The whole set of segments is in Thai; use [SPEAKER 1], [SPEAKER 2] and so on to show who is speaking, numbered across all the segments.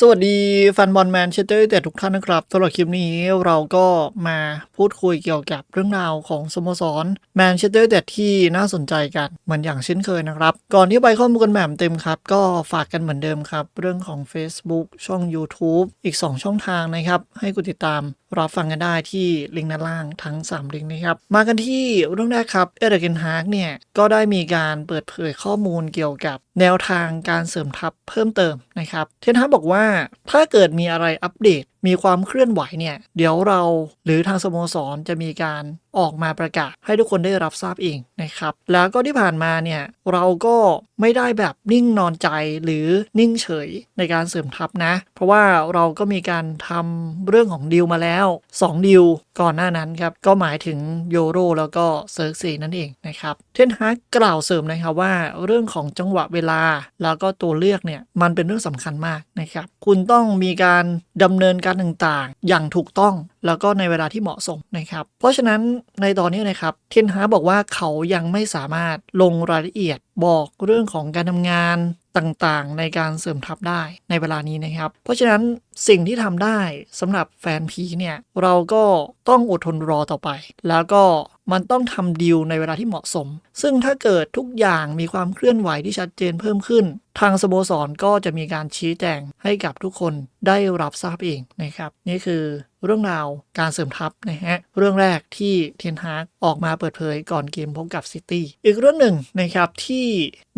[SPEAKER 1] สวัสดีแฟนบอลแมนเชสเตอร์ยูไนเต็ดทุกท่านนะครับสำหรับคลิปนี้เราก็มาพูดคุยเกี่ยวกับเรื่องราวของสโมสรแมนเชสเตอร์ยูไนเต็ดที่น่าสนใจกันเหมือนอย่างเช่นเคยนะครับ ก่อนที่ไปข้อมูลกันแบบเต็มครับ ก็ฝากกันเหมือนเดิมครับ เรื่องของ Facebook ช่อง YouTube อีก 2 ช่องทางนะครับ ให้กดติดตาม รับฟังกันได้ที่ลิงก์ด้านล่างทั้ง 3 ลิงก์นะครับ มากันที่เรื่องแรกครับ เอเดกินฮาร์กเนี่ย ก็ได้มีการเปิดเผยข้อมูลเกี่ยวกับแนวทางการเสริมทัพเพิ่มเติมนะครับ เทนฮาร์กบอกว่าถ้าเกิดมีอะไรอัปเดต มีความเคลื่อนไหวเนี่ย เดี๋ยวเราหรือทางสโมสรจะมีการออกมาประกาศให้ทุกคนได้รับทราบเองนะครับ แล้วก็ที่ผ่านมาเนี่ย เราก็ไม่ได้แบบนิ่งนอนใจหรือนิ่งเฉยในการเสริมทัพนะ เพราะว่าเราก็มีการทำเรื่องของดีลมาแล้ว 2ดีลก่อนหน้านั้นครับ ก็หมายถึงโยโรแล้วก็เซิร์กซีนั่นเองนะครับ เทนฮากกล่าวเสริมนะครับว่าเรื่องของจังหวะเวลาแล้วก็ตัวเลือกเนี่ยมันเป็นเรื่องสำคัญมากนะครับ คุณต้องมีการดำเนินการต่างๆ อย่างถูกต้องแล้วก็ในเวลาที่เหมาะสมนะครับ เพราะฉะนั้นในตอนนี้นะครับเทนฮาบอกว่าเขายังไม่สามารถลงรายละเอียดบอกเรื่องของการทำงานต่างๆ ในการเสริมทัพได้ในเวลานี้นะครับ เพราะฉะนั้น สิ่งที่ทำได้สำหรับแฟนพีเนี่ยเราก็ต้องอดทนรอต่อไป แล้วก็มันต้องทำดีลในเวลาที่เหมาะสม ซึ่งถ้าเกิดทุกอย่างมีความเคลื่อนไหวที่ชัดเจนเพิ่มขึ้น ทางสโมสรก็จะมีการชี้แจงให้กับทุกคนได้รับทราบเองนะครับ นี่คือเรื่องราวการเสริมทัพนะฮะเรื่องแรกที่เทนฮากออกมาเปิดเผยก่อนเกมพบกับซิตี้อีกเรื่องหนึ่งนะครับที่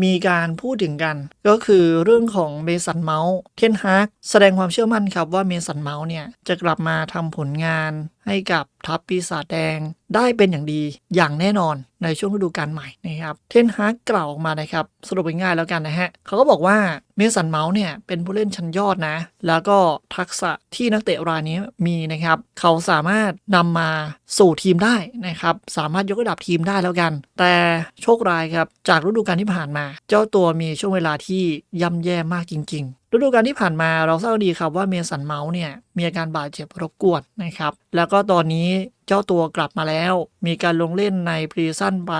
[SPEAKER 1] มีการพูดถึงกัน ก็คือเรื่องของเมสันเมาส์เทนฮากแสดงความเชื่อมั่นครับว่าเมสันเมาส์เนี่ยจะกลับมาทำผลงานให้กับทัพปีศาจแดงได้เป็นอย่างดีอย่างแน่นอนในช่วงฤดูกาลใหม่นะครับ เทนฮากกล่าวออกมานะครับ สรุปง่ายๆแล้วกันนะฮะ เขาก็บอกว่าเมสันเมาส์เนี่ย เป็นผู้เล่นชั้นยอดนะ แล้วก็ทักษะที่นักเตะรายนี้มีนะครับ เขาสามารถนำมาสู่ทีมได้นะครับ สามารถยกระดับทีมได้แล้วกัน แต่โชคร้ายครับ จากฤดูกาลที่ผ่านมา เจ้าตัวมีช่วงเวลาที่ย่ำแย่มากจริงๆ ฤดูกาลที่ผ่านมาเราทราบดีครับว่าเมสันเมาส์เนี่ยมีอาการบาดเจ็บรบกวนนะครับ แล้วก็ตอนนี้ เจ้าตัวกลับมาแล้ว มีการลงเล่นในพรีซั่นไป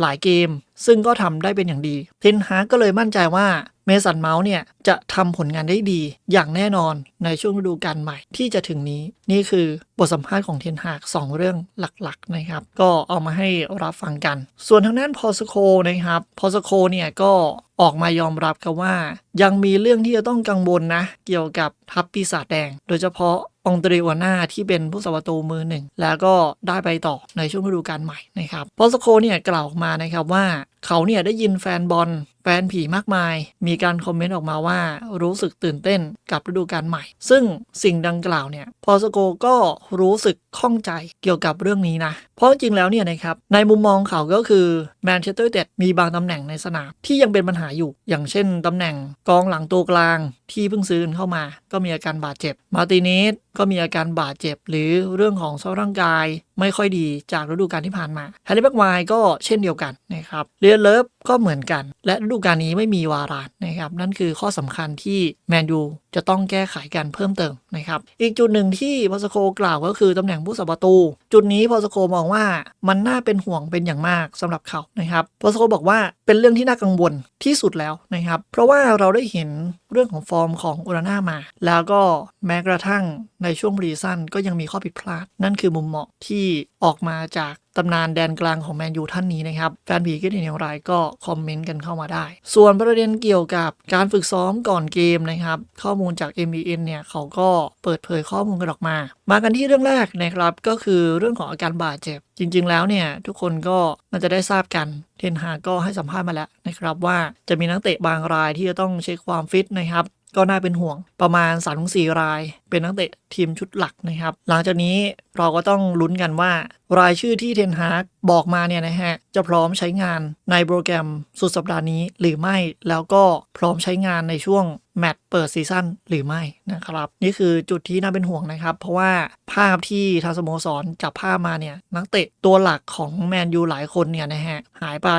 [SPEAKER 1] หลายเกม ซึ่งก็ทำได้เป็นอย่างดี เทนฮากก็เลยมั่นใจว่าเมสันเมาส์เนี่ยจะทำผลงานได้ดี อย่างแน่นอนในช่วงฤดูกาลใหม่ที่จะถึงนี้ นี่คือบทสัมภาษณ์ของเทนฮากสองเรื่องหลักๆนะครับ ก็เอามาให้รับฟังกัน ส่วนทางด้านพอสโคนะครับพอสโคเนี่ยก็ออกมายอมรับครับว่า ยังมีเรื่องที่จะต้องกังวลนะ เกี่ยวกับทัพปีศาจแดง โดยเฉพาะองตรีวาน่าที่เป็นผู้สาประตูมือหนึ่ง แล้วก็ได้ไปต่อในช่วงฤดูกาลใหม่นะครับพอสโคเนี่ยกล่าวออกมานะครับว่าเขาเนี่ยได้ยินแฟนบอลแฟนผีมากมาย มีการคอมเมนต์ออกมาว่ารู้สึกตื่นเต้นกับฤดูกาลใหม่ ซึ่งสิ่งดังกล่าวเนี่ยพอสโกก็รู้สึกข้องใจเกี่ยวกับเรื่องนี้นะ เพราะจริงแล้วเนี่ยนะครับในมุมมองเขาก็คือแมนเชสเตอร์เต็ดมีบางตำแหน่งในสนามที่ยังเป็นปัญหาอยู่ อย่างเช่นตำแหน่งกองหลังตัวกลางที่เพิ่งซื้อเข้ามา ก็มีอาการบาดเจ็บ มาติเนสก็มีอาการบาดเจ็บ หรือเรื่องของสภาพร่างกายไม่ค่อยดีจากฤดูกาลที่ผ่านมาแฮร์รี่แบ็กไวก็เช่นเดียวกันนะครับเรียนเลิฟก็เหมือนกัน และฤดูกาลนี้ไม่มีวารานนะครับนั่นคือข้อสำคัญที่แมนยูจะต้องแก้ไขกันเพิ่มเติมนะครับอีกจุดหนึ่งที่พอสโคกล่าวก็คือตำแหน่งผู้สัประตู จุดนี้พอสโคมองว่ามันน่าเป็นห่วงเป็นอย่างมากสำหรับเขานะครับพอสโคบอกว่าเป็นเรื่องที่น่ากังวลที่สุดแล้วนะครับเพราะว่าเราได้เห็นเรื่องของฟอร์มของอุราน่ามา แล้วก็แม้กระทั่งในช่วงรีซันก็ยังมีข้อผิดพลาด นั่นคือมุมมองที่ออกมาจาก ตำนานแดนกลางของแมนยูท่านนี้นะครับ แฟนผีคิดเห็นอย่างไรก็คอมเมนต์กันเข้ามาได้ ส่วนประเด็นเกี่ยวกับการฝึกซ้อมก่อนเกมนะครับ ข้อมูลจาก MBN เนี่ยเขาก็เปิดเผยข้อมูลกันออกมา มากันที่เรื่องแรกนะครับก็คือเรื่องของอาการบาดเจ็บ จริง ๆ แล้วเนี่ยทุกคนก็น่าจะได้ทราบกันเทนฮาก็ให้สัมภาษณ์มาแล้วนะครับว่าจะมีนักเตะบางรายที่จะต้องเช็คความฟิตนะครับ ก็น่าเป็นห่วงประมาณ3-4ราย เป็นนักเตะทีมชุดหลักนะครับ หลังจากนี้เราก็ต้องลุ้นกันว่า รายชื่อที่เทนฮากบอกมาเนี่ยนะฮะ จะพร้อมใช้งานในโปรแกรมสุดสัปดาห์นี้หรือไม่แล้วก็พร้อมใช้งานในช่วงแมตช์เปิดซีซั่นหรือไม่นะครับ นี่คือจุดที่น่าเป็นห่วงนะครับ เพราะว่าภาพที่ทางสโมสรจับภาพมาเนี่ยนักเตะตัวหลักของแมนยูหลายคนเนี่ยนะฮะหายไป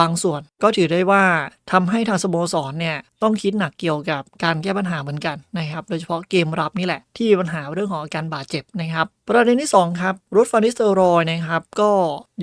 [SPEAKER 1] บางส่วนก็ถือได้ว่าทำให้ทางสโมสรเนี่ยต้องคิดหนักเกี่ยวกับการแก้ปัญหาเหมือนกันนะครับ โดยเฉพาะเกมรับนี่แหละ ที่มีปัญหาเรื่องของอาการบาดเจ็บนะครับ ประเด็นที่ 2 ครับรถฟานิสเตอรอยนะครับก็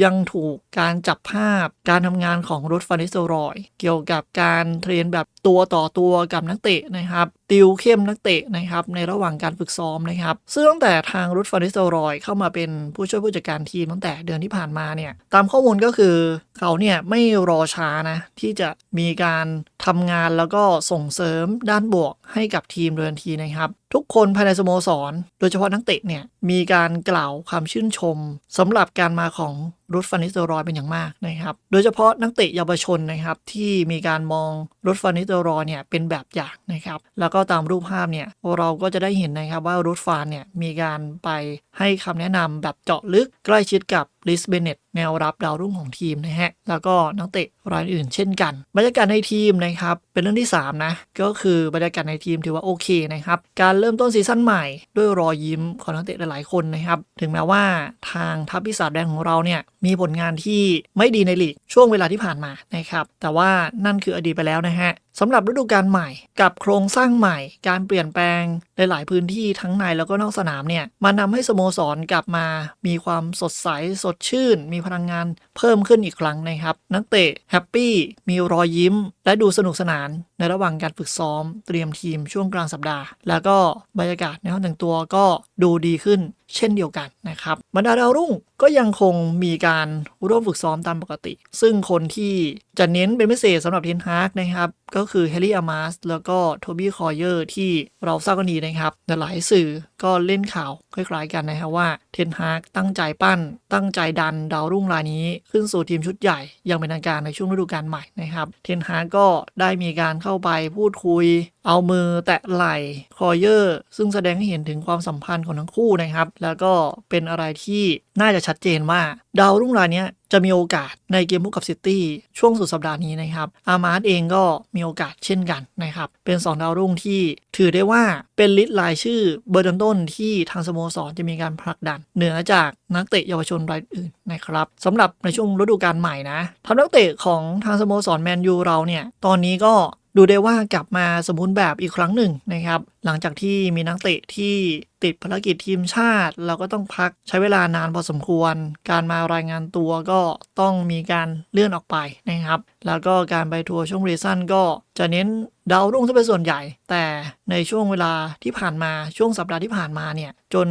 [SPEAKER 1] ยังถูกการจับภาพการทำงานของรถฟานิสเตอรอย เกี่ยวกับการเทรนแบบตัวต่อตัวกับนักเตะนะครับ ติวเข้มนักเตะนะครับในระหว่างการฝึกซ้อมนะครับ ซึ่งตั้งแต่ทางรุดฟาริสโตรอยเข้ามาเป็นผู้ช่วยผู้จัดการทีมตั้งแต่เดือนที่ผ่านมาเนี่ยตามข้อมูลก็คือเขาเนี่ยไม่รอช้านะที่จะมีการทำงานแล้วก็ส่งเสริมด้านบวกให้กับทีมเรือนทีนะครับทุกคนภายในสโมสร โดยเฉพาะนักเตะเนี่ย มีการกล่าวคำชื่นชมสำหรับการมาของรุดฟานิสเตอรอยเป็นอย่างมากนะครับ โดยเฉพาะนักเตะเยาวชนนะครับ ที่มีการมองรุดฟานิสเตอรอยเนี่ยเป็นแบบอย่างนะครับ แล้วก็ตามรูปภาพเนี่ยเราก็จะได้เห็นนะครับว่ารุดฟานเนี่ยมีการไปให้คำแนะนำแบบเจาะลึกใกล้ชิดกับลิสเบเนตแนวรับดาวรุ่งของทีมนะฮะ แล้วก็นักเตะรายอื่นเช่นกัน บรรยากาศในทีมนะครับเป็นเรื่องที่ 3 นะ ก็คือบรรยากาศในทีมถือว่าโอเคนะครับการเริ่มต้นซีซั่นใหม่ ด้วยรอยยิ้มของนักเตะหลายๆคนนะครับ ถึงแม้ว่าทางทัพพิศาจแดงของเราเนี่ยมีผลงานที่ไม่ดีในลีกช่วงเวลาที่ผ่านมานะครับแต่ว่านั่นคืออดีตไปแล้วนะฮะ สำหรับฤดูกาลใหม่ กับโครงสร้างใหม่ การเปลี่ยนแปลงในหลายพื้นที่ทั้งในแล้วก็นอกสนามเนี่ยมันนำให้สโมสรกลับมา มีความสดใสสดชื่น มีพลังงานเพิ่มขึ้นอีกครั้งนะครับ นักเตะแฮปปี้มีรอยยิ้ม และดูสนุกสนาน ในระหว่างการฝึกซ้อม เตรียมทีมช่วงกลางสัปดาห์ แล้วก็บรรยากาศในห้องแต่งตัวก็ดูดีขึ้นเช่นเดียวกันนะครับบรรดาดาวรุ่งก็ยังคงมีการร่วมฝึกซ้อมตามปกติ ซึ่งคนที่จะเน้นเป็นพิเศษสำหรับเทนฮากนะครับก็คือเฮลี่อามาสแล้วก็โทบี้คอยเยอร์ที่เราทราบกันดีนะครับในหลายสื่อก็เล่นข่าวคล้ายๆกันนะครับว่าเทนฮากตั้งใจปั้น ตั้งใจดันดาวรุ่งรายนี้ ขึ้นสู่ทีมชุดใหญ่ยังเป็นทางการในช่วงฤดูกาลใหม่นะครับเทนฮากก็ได้มีการเข้าไปพูดคุย เอามือแตะไหล่คอยเยอร์ซึ่งแสดงให้เห็นถึงความสัมพันธ์ของทั้งคู่นะครับ แล้วก็เป็นอะไรที่น่าจะชัดเจนว่าดาวรุ่งรายนี้จะมีโอกาสในเกมพบกับซิตี้ช่วงสุดสัปดาห์นี้นะครับ อามาร์ตเองก็มีโอกาสเช่นกันนะครับ เป็น 2 ดาวรุ่งที่ถือได้ว่า เป็นลิสต์รายชื่อเบอร์ต้นๆที่ทางสโมสรจะมีการผลักดัน เหนือจากนักเตะเยาวชนรายอื่นนะครับสำหรับในช่วงฤดูกาลใหม่นะทำนักเตะของทางสโมสรแมนยูเราเนี่ยตอนนี้ก็ดูได้ว่ากลับมาสมบูรณ์แบบอีกครั้งหนึ่งนะครับ หลังจากที่มีนักเตะที่ติดภารกิจทีมชาติ เราก็ต้องพักใช้เวลานานพอสมควร การมารายงานตัวก็ต้องมีการเลื่อนออกไปนะครับ แล้วก็การไปทัวร์ช่วงรีซันก็จะเน้นดาวรุ่งซะเป็นส่วนใหญ่ แต่ในช่วงเวลาที่ผ่านมาช่วงสัปดาห์ที่ผ่านมาเนี่ย จน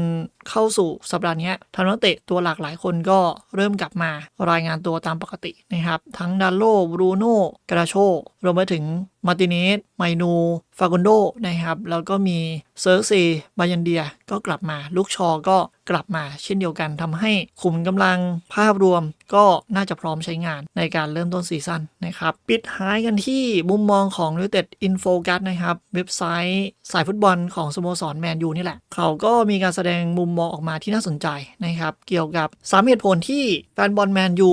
[SPEAKER 1] เข้าสู่สัปดาห์นี้ทันักเตะตัวหลากหลายคนก็เริ่มกลับมารายงานตัวตามปกตินะครับ ทั้งดาโลบรูโน่กราโชรวมไปถึงมาร์ติเนสไมนู ฟากุนโดนะครับ แล้วก็มีเซิร์ซีบายันเดียก็กลับมา ลูกชอก็กลับมา เช่นเดียวกันทำให้ขุมกำลังภาพรวมก็น่าจะพร้อมใช้งานในการเริ่มต้นซีซั่นนะครับ ปิดท้ายกันที่มุมมองของ United Info กัสนะครับ เว็บไซต์สายฟุตบอลของสโมสรแมนยูนี่แหละ เขาก็มีการแสดงมุมมองออกมาที่น่าสนใจนะครับ เกี่ยวกับสามเหตุผลที่แฟนบอลแมนยู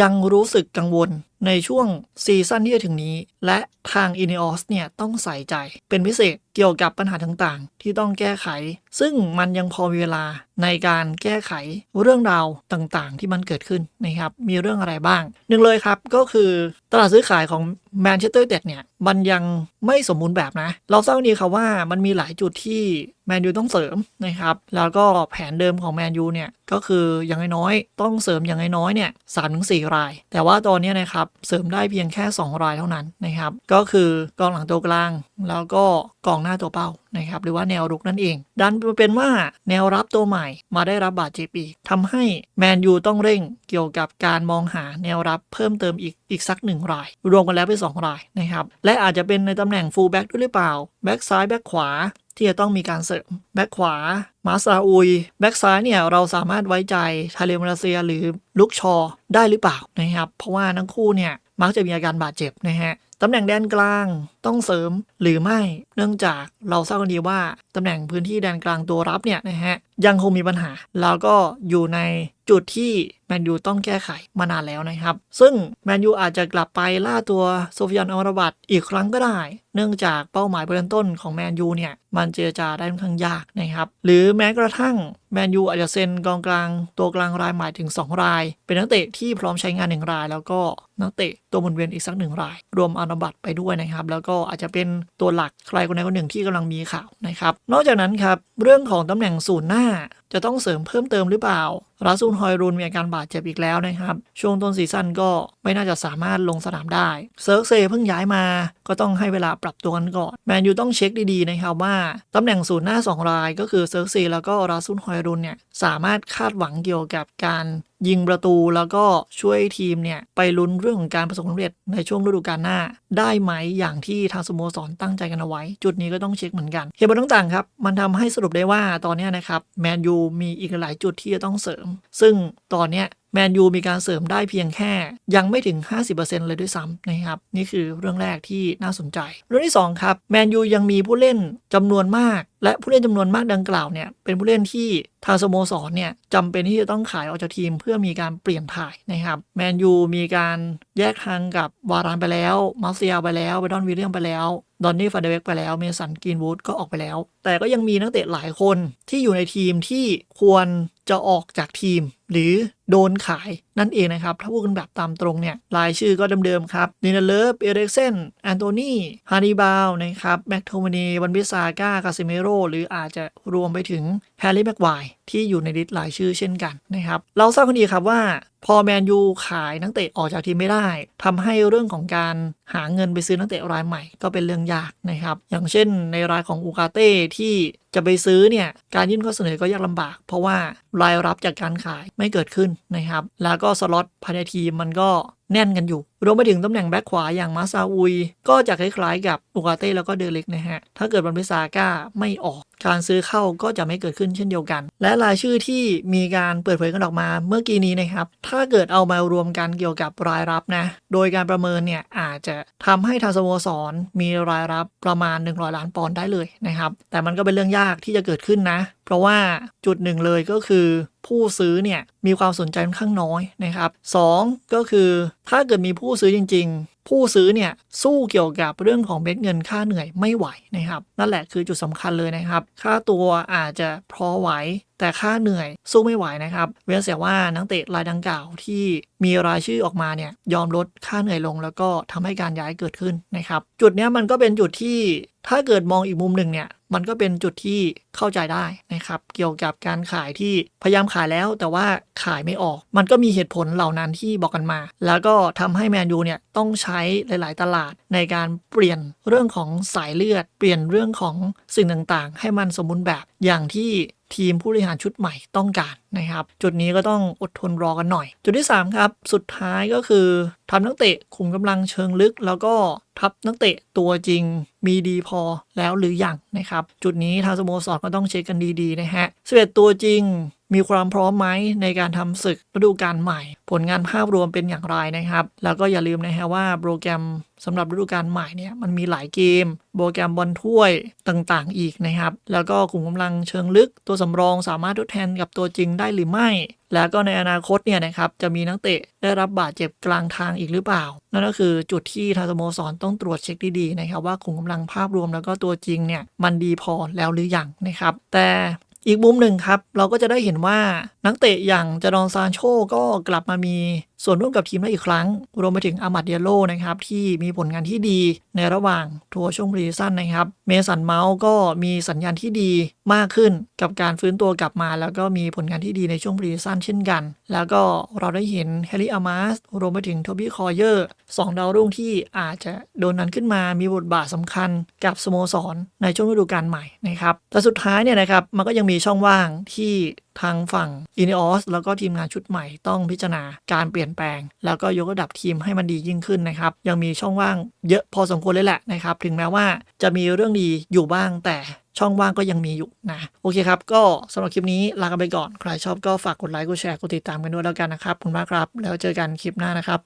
[SPEAKER 1] ยังรู้สึกกังวลในช่วงซีซั่นที่จะถึงนี้และทาง i n e o s เนี่ยต้องใส่ใจเป็นพิเศษเกี่ยวกับปัญหาต่างๆ ที่ต้องแก้ไข ซึ่งมันยังพอมีเวลาในการแก้ไขเรื่องราวต่างๆ ที่มันเกิดขึ้นนะครับมีเรื่องอะไรบ้าง หนึ่งเลยครับก็คือตลาดซื้อขายของแมนเชสเตอร์เด็ดเนี่ยมันยังไม่สมบูรณ์แบบนะ เราทราบดีครับว่ามันมีหลายจุดที่แมนยูต้องเสริมนะครับแล้วก็แผนเดิมของแมนยูเนี่ยก็คืออย่างน้อยๆต้องเสริมอย่างน้อยๆเนี่ยสามถึงสี่ราย แต่ว่าตอนนี้นะครับเสริมได้เพียงแค่ 2 รายเท่านั้นนะครับ ก็คือกองหลังตัวกลาง แล้วก็กองหน้าตัวเป้านะครับหรือว่าแนวรุกนั่นเอง ดันเป็นว่าแนวรับตัวใหม่มาได้รับบาดเจ็บอีกทำให้แมนยูต้องเร่งเกี่ยวกับการมองหาแนวรับเพิ่มเติมอีกอีกสักหนึ่งราย รวมกันแล้วเป็นสองรายนะครับ และอาจจะเป็นในตำแหน่งฟูลแบ็กด้วยหรือเปล่า แบ็กซ้ายแบ็กขวาที่จะต้องมีการเสริม แบ็กขวา มาซาอุย แบ็กซ้ายเนี่ย เราสามารถไว้ใจทาเลมาเลเซียหรือลุกชอได้หรือเปล่านะครับ เพราะว่าทั้งคู่เนี่ย มักจะมีอาการบาดเจ็บนะฮะ ตำแหน่งแดนกลางต้องเสริมหรือไม่ เนื่องจากเราทราบกันดีว่าตำแหน่งพื้นที่แดนกลางตัวรับเนี่ยนะฮะ ยังคงมีปัญหา แล้วก็อยู่ในจุดที่แมนยูต้องแก้ไขมานานแล้วนะครับ ซึ่งแมนยูอาจจะกลับไปล่าตัวโซฟิยันอมรบัตอีกครั้งก็ได้ เนื่องจากเป้าหมายเบื้องต้นของแมนยูเนี่ย มันเจรจาได้ค่อนข้างยากนะครับ หรือแม้กระทั่งแมนยูอาจจะเซ็นกองกลางตัวกลางรายใหม่ถึง 2 ราย เป็นนักเตะที่พร้อมใช้งานหนึ่งราย แล้วก็นักเตะตัวหมุนเวียนอีกสักหนึ่งราย รวมอนุบัตไปด้วยนะครับ แล้วก็อาจจะเป็นตัวหลักใครคนใดคนหนึ่งที่กำลังมีข่าวนะครับ นอกจากนั้นครับเรื่องของตำแหน่งศูนย์หน้าจะต้องเสริมเพิ่มเติมหรือเปล่า ราซูนฮอยรุนมีอาการบาดเจ็บอีกแล้วนะครับ ช่วงต้นซีซั่นก็ไม่น่าจะสามารถลงสนามได้ เซิร์กเซเพิ่งย้ายมาก็ต้องให้เวลาปรับตัวกันก่อน แมนยูต้องเช็คดีๆนะครับว่าตำแหน่งศูนย์หน้า 2 รายก็คือเซิร์กซีแล้วก็ราซุนฮอยรุนเนี่ยสามารถคาดหวังเกี่ยวกับการยิงประตูแล้วก็ช่วยทีมเนี่ย ไปลุ้นเรื่องของการประสบความสำเร็จในช่วงฤดูกาลหน้า ได้ไหมอย่างที่ทางสโมสรตั้งใจกันเอาไว้ จุดนี้ก็ต้องเช็คเหมือนกันเหตุผลต่างๆครับ มันทำให้สรุปได้ว่าตอนนี้นะครับแมนยูมีอีกหลายจุดที่จะต้องเสริมซึ่งตอนเนี้ย แมนยูมีการเสริมได้เพียงแค่ ยังไม่ถึง 50%เลยด้วยซ้ำนะครับ นี่คือเรื่องแรกที่น่าสนใจ เรื่องที่ 2 ครับ แมนยูยังมีผู้เล่นจำนวนมาก และผู้เล่นจำนวนมากดังกล่าวเนี่ย เป็นผู้เล่นที่ทางสโมสรเนี่ยจำเป็นที่จะต้องขายออกจากทีมเพื่อมีการเปลี่ยนถ่ายนะครับ แมนยูมีการแยกทางกับวารานไปแล้ว มาร์เซียไปแล้วไปดอนวิลเลียมไปแล้วดอนนี่ฟาเดเวกไปแล้วเมสันกรีนวูดก็ออกไปแล้ว แต่ก็ยังมีนักเตะหลายคนที่อยู่ในทีมที่ควรจะออกจากทีม หรือโดนขายนั่นเองนะครับ ถ้าพูดกันแบบตามตรงเนี่ยรายชื่อก็เดิมๆครับเดินาเลฟเอเร็กเซนแอนโทนีฮานิบาลนะครับแม็กโทมานีวันบิซาก้าคาซิเมโรหรืออาจจะรวมไปถึงแฮร์รี่แม็กไวที่อยู่ในลิสต์รายชื่อเช่นกันนะครับเราทราบกันดีครับว่าพอแมนยูขายนักเตะออกจากทีมไม่ได้ทำให้เรื่องของการหาเงินไปซื้อนักเตะรายใหม่ ก็เป็นเรื่องยากนะครับ อย่างเช่นในรายของอูกาเต้ที่จะไปซื้อเนี่ยการยื่นข้อเสนอก็ยากลำบาก เพราะว่ารายรับจากการขายไม่เกิดขึ้นนะครับ แล้วก็สล็อตภายในทีมมันก็แน่นกันอยู่ รวมไปถึงตำแหน่งแบ็คขวาอย่างมาซาอุย ก็จะคล้ายๆกับอุกาเต้แล้วก็เดเล็กนะฮะ ถ้าเกิดบันเบซาก้าไม่ออก การซื้อเข้าก็จะไม่เกิดขึ้นเช่นเดียวกัน และรายชื่อที่มีการเปิดเผยกันออกมาเมื่อกี้นี้นะครับ ถ้าเกิดเอามารวมกันเกี่ยวกับรายรับนะ โดยการประเมินเนี่ยอาจจะทำให้ทางสโมสรมีรายรับประมาณ 100 ล้านปอนด์ได้เลยนะครับ แต่มันก็เป็นเรื่องยากที่จะเกิดขึ้นนะ เพราะว่าจุดหนึ่งเลยก็คือผู้ซื้อเนี่ยมีความสนใจค่อนข้างน้อยนะครับสองก็คือถ้าเกิดมีผู้ซื้อจริง ๆ ผู้ซื้อเนี่ยสู้เกี่ยวกับเรื่องของเม็ดเงินค่าเหนื่อยไม่ไหวนะครับนั่นแหละคือจุดสำคัญเลยนะครับ ค่าตัวอาจจะพอไหวแต่ค่าเหนื่อยสู้ไม่ไหวนะครับ เว้นเสียว่านักเตะรายดังกล่าวที่มีรายชื่อออกมาเนี่ยยอมลดค่าเหนื่อยลง แล้วก็ทำให้การย้ายเกิดขึ้นนะครับ จุดนี้มันก็เป็นจุดที่ถ้าเกิดมองอีกมุมหนึ่งเนี่ย มันก็เป็นจุดที่เข้าใจได้นะครับ เกี่ยวกับการขายที่พยายามขายแล้ว แต่ว่าขายไม่ออก มันก็มีเหตุผลเหล่านั้นที่บอกกันมา แล้วก็ทำให้แมนยูเนี่ยต้องใช้หลาย ๆ ตลาดในการเปลี่ยนเรื่องของสายเลือด เปลี่ยนเรื่องของสิ่งต่างๆ ให้มันสมบูรณ์แบบอย่างที่ทีมผู้บริหารชุดใหม่ต้องการนะครับ จุดนี้ก็ต้องอดทนรอกันหน่อย จุดที่ 3 ครับ สุดท้ายก็คือทำนักเตะคุมกำลังเชิงลึก แล้วก็ทับนักเตะตัวจริงมีดีพอแล้วหรืออยังนะครับจุดนี้ทางสโมสรก็ต้องเช็คกันดีๆนะฮะ11ตัวจริง มีความพร้อมไหมในการทำศึกฤดูกาลใหม่ ผลงานภาพรวมเป็นอย่างไรนะครับ แล้วก็อย่าลืมนะฮะว่าโปรแกรมสำหรับฤดูกาลใหม่เนี่ยมันมีหลายเกม โปรแกรมบอลถ้วยต่างๆ อีกนะครับ แล้วก็กลุ่มกำลังเชิงลึกตัวสำรองสามารถทดแทนกับตัวจริงได้หรือไม่ แล้วก็ในอนาคตเนี่ยนะครับจะมีนักเตะได้รับบาดเจ็บกลางทางอีกหรือเปล่า นั่นก็คือจุดที่ทางสโมสรต้องตรวจเช็คดีๆนะครับว่ากลุ่มกำลังภาพรวมแล้วก็ตัวจริงเนี่ยมันดีพอแล้วหรือยังนะครับ แต่ อีกมุมหนึ่งครับ เราก็จะได้เห็นว่านักเตะอย่างจารอนซานโชก็กลับมามีส่วนร่วมกับทีมได้อีกครั้ง รวมไปถึงอามัดเดียโลนะครับ ที่มีผลงานที่ดีในระหว่างทัวร์ช่วงรีซันนะครับ เมสันเมาส์ก็มีสัญญาณที่ดีมากขึ้นกับการฟื้นตัวกลับมา แล้วก็มีผลงานที่ดีในช่วงรีซันเช่นกัน แล้วก็เราได้เห็นแฮร์รี่อามาสรวมไปถึงโทบี้คอเยอร์สองดาวรุ่งที่อาจจะโดนนั้นขึ้นมามีบทบาทสำคัญกับสโมสรในช่วงฤดูกาลใหม่นะครับแต่สุดท้ายเนี่ยนะครับมันก็ยังมีีช่องว่างที่ทางฝั่งอิน e อสแล้วก็ทีมงานชุดใหม่ต้องพิจารณาการเปลี่ยนแปลง แล้วก็ยกระดับทีมให้มันดียิ่งขึ้นนะครับ ยังมีช่องว่างเยอะพอสมควรเลยแหละนะครับ ถึงแม้ว่าจะมีเรื่องดีอยู่บ้างแต่ช่องว่างก็ยังมีอยู่นะ โอเคครับ ก็สำหรับคลิปนี้ลากันไปก่อน ใครชอบก็ฝากกดไลค์กดแชร์กดติดตามกันด้วยแล้วกันนะครับขอบคุณมากครับ แล้วเจอกันคลิปหน้านะครับ